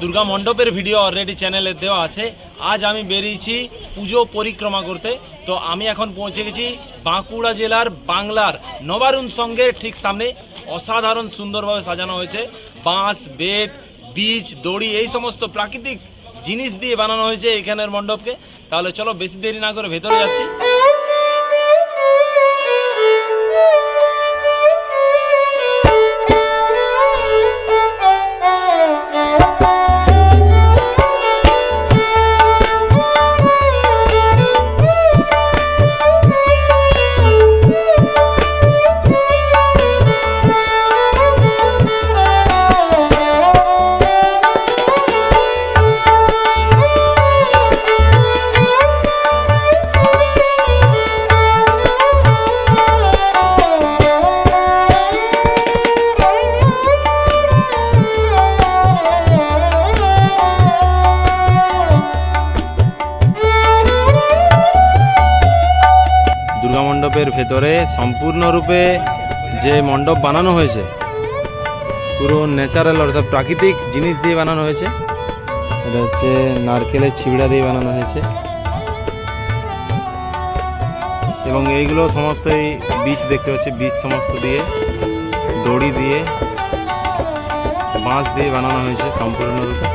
দুর্গা মণ্ডপের video already চ্যানেলে দেওয়া আছে। আজ আমি বেরিয়েছি পুজো পরিক্রমা করতে। তো আমি এখন পৌঁছে গেছি বাঁকুড়া জেলার বাংলার নবারুণ সঙ্গে ঠিক সামনে। অসাধারণ সুন্দরভাবে সাজানো হয়েছে। বাঁশ, বেত, বীজ, দড়ি, এই সমস্ত প্রাকৃতিক জিনিস দিয়ে বানানো হয়েছে এখানের মণ্ডপকে। তাহলে চলো বেশি দেরি না করে ভেতরে যাচ্ছি। মণ্ডপের ভেতরে সম্পূর্ণরূপে যে মণ্ডপ বানানো হয়েছে, পুরো ন্যাচারাল অর্থাৎ প্রাকৃতিক জিনিস দিয়ে বানানো হয়েছে। এটা হচ্ছে নারকেলের ছিবড়া দিয়ে বানানো হয়েছে। এবং এইগুলো সমস্ত এই বীজ দেখতে পাচ্ছি বীজ সমস্ত দিয়ে, দড়ি দিয়ে, বাঁশ দিয়ে বানানো হয়েছে সম্পূর্ণরূপে।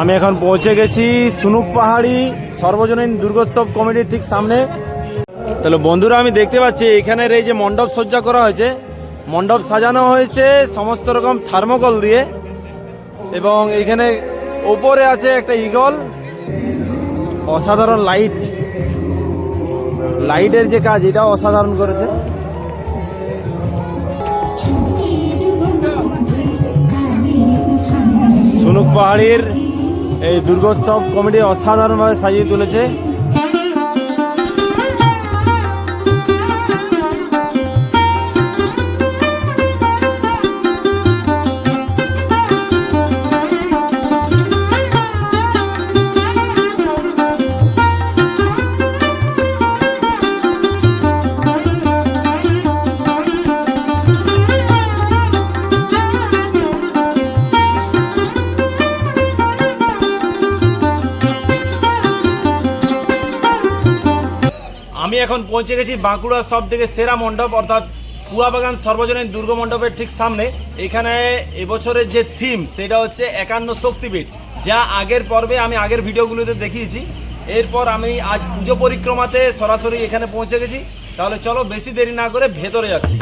আমি এখন পৌঁছে গেছি সুনুক পাহাড়ি সর্বজনীন দুর্গোৎসব কমিটির ঠিক সামনে। তাহলে বন্ধুরা, আমি দেখতে পাচ্ছি এখানের এই যে মণ্ডপ সজ্জা করা হয়েছে। মণ্ডপ সাজানো হয়েছে সমস্ত রকম থার্মোকল দিয়ে এবং এখানে ওপরে আছে একটা ইগল, অসাধারণ লাইট। লাইটের যে কাজ এটা অসাধারণ করেছে। সুনুক পাহাড়ির এই দুর্গোৎসব কমিটি অসাধারণভাবে সাজিয়ে তুলেছে। আমি এখন পৌঁছে গেছি বাঁকুড়ার সব থেকে সেরা মণ্ডপ, অর্থাৎ কুয়াবাগান সর্বজনীন দুর্গ মণ্ডপের ঠিক সামনে। এখানে এবছরের যে থিম সেটা হচ্ছে একান্ন শক্তিপীঠ, যা আগের পর্বে আমি আগের ভিডিওগুলোতে দেখিয়েছি। এরপর আমি আজ পুজো পরিক্রমাতে সরাসরি এখানে পৌঁছে গেছি। তাহলে চলো বেশি দেরি না করে ভেতরে যাচ্ছি।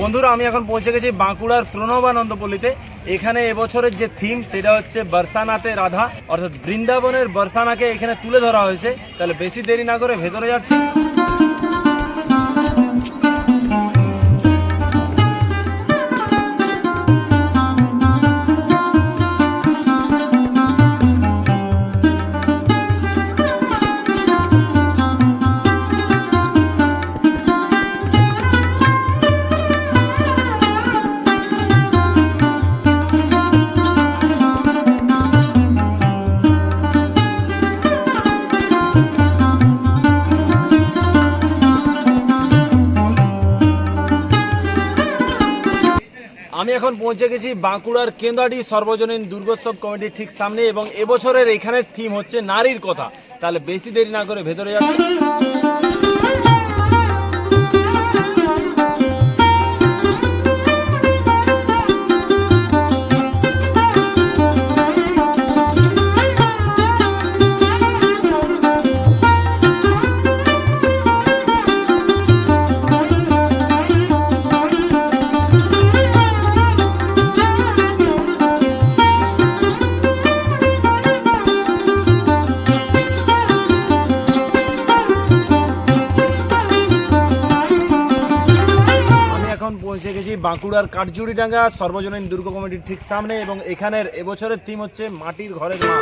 বন্ধুরা, আমি এখন পৌঁছে গেছি বাঁকুড়ার প্রণবানন্দ পল্লীতে এখানে এবছরের যে থিম সেটা হচ্ছে বর্ষানাতে রাধা। অর্থাৎ বৃন্দাবনের বর্ষানাকে এখানে তুলে ধরা হয়েছে। তাহলে বেশি দেরি না করে ভেতরে যাচ্ছি। এখন পৌঁছে গেছি বাঁকুড়ার কেন্দ্রাটি সর্বজনীন দুর্গোৎসব কমিটির ঠিক সামনে এবং এবছরের এখানে থিম হচ্ছে নারীর কথা। তাহলে বেশি দেরি না করে ভেতরে যাচ্ছি। বাঁকুড়ার কাঠজুড়িডাঙ্গা সর্বজনীন দুর্গ কমিটির ঠিক সামনে এবং এখানের এবছরের থিম হচ্ছে মাটির ঘরের মা।